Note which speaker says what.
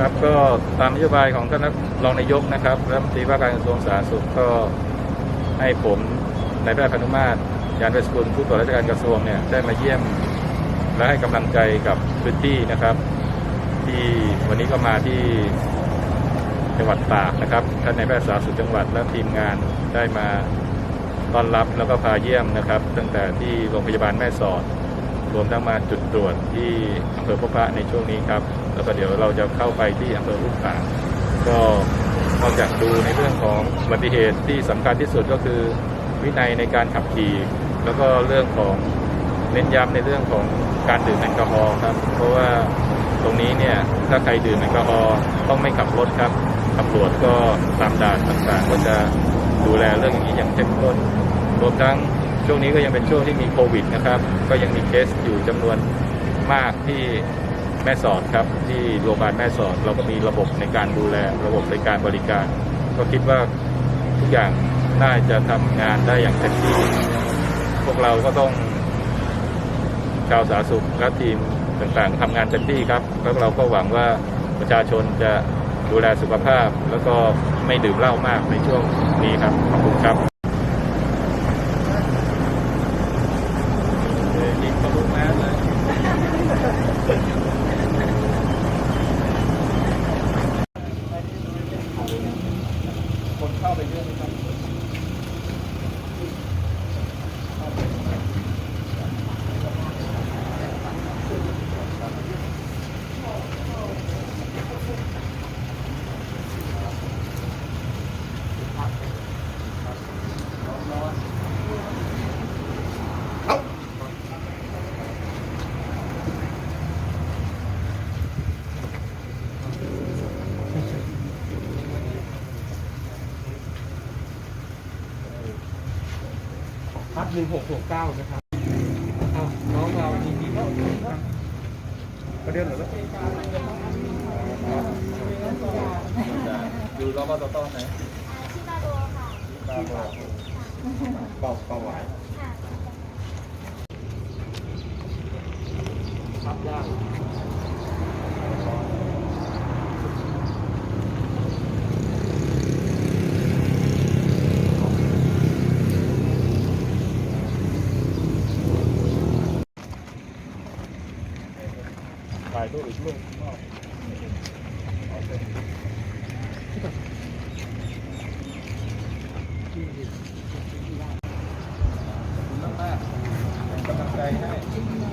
Speaker 1: ครับก็ตามนโยบายของท่านรองนายกนะครับรัฐมนตรีว่าการกระทรวงสาธารณสุขก็ให้ผมนายแพทย์พนุมาตรยานเวสกุลผู้ตรวจราชการกระทรวงเนี่ยได้มาเยี่ยม และให้กำลังใจกับพื้นที่นะครับ ที่วันนี้ก็มาที่จังหวัดตากนะครับท่านนายแพทย์สาธารณสุขจังหวัดและทีมงานได้มาต้อนรับแล้วก็พาเยี่ยมนะครับ ตั้งแต่ที่โรงพยาบาลแม่สอด รวมทั้งมาจุดตรวจที่อำเภอพบพระในช่วงนี้ครับ แล้วก็เดี๋ยวเราจะเข้าไปที่อำเภอลูกขาก็นอกจากดูในเรื่องของอุบัติเหตุที่สำคัญที่สุดก็คือวินัยในการขับขี่ แล้วก็เรื่องของเน้นย้ำในเรื่องของการดื่มแอลกอฮอล์ครับ เพราะว่าตรงนี้เนี่ยถ้าใครดื่มแอลกอฮอล์ต้องไม่ขับรถครับตำรวจก็ตามด่านต่างๆก็จะดูแลเรื่องอย่างนี้อย่างเข้มข้นรวมทั้ง ช่วงนี้ก็ยังเป็นช่วงที่มีโควิดนะครับ ก็ยังมีเคสอยู่จำนวนมากที่แม่สอดครับ ที่โรงพยาบาลแม่สอดเราก็มีระบบในการดูแลระบบในการบริการ ก็คิดว่าทุกอย่างน่าจะทำงานได้อย่างเต็มที่ พวกเราก็ต้องชาวสาธารณสุขและทีมต่างๆทำงานเต็มที่ครับแล้วเราก็หวังว่าประชาชนจะดูแลสุขภาพ แล้วก็ไม่ดื่มเหล้ามากในช่วงนี้ครับขอบคุณครับ
Speaker 2: Gracias. หนึ่งหกหกเก้านะครับอ้าวน้องเราดีดีแล้วครับประเด็นเหรอแล้ว
Speaker 1: อยู่รอบตต้อไหน
Speaker 3: ที่ตาโดค่ะ
Speaker 1: ตาบอก
Speaker 2: เป่าเป่าไหว
Speaker 3: ค่ะ
Speaker 2: พับยาก
Speaker 1: ถ่ายรูปอีกรูปนอกขอบคุณมากๆเป็นกำลังใจให้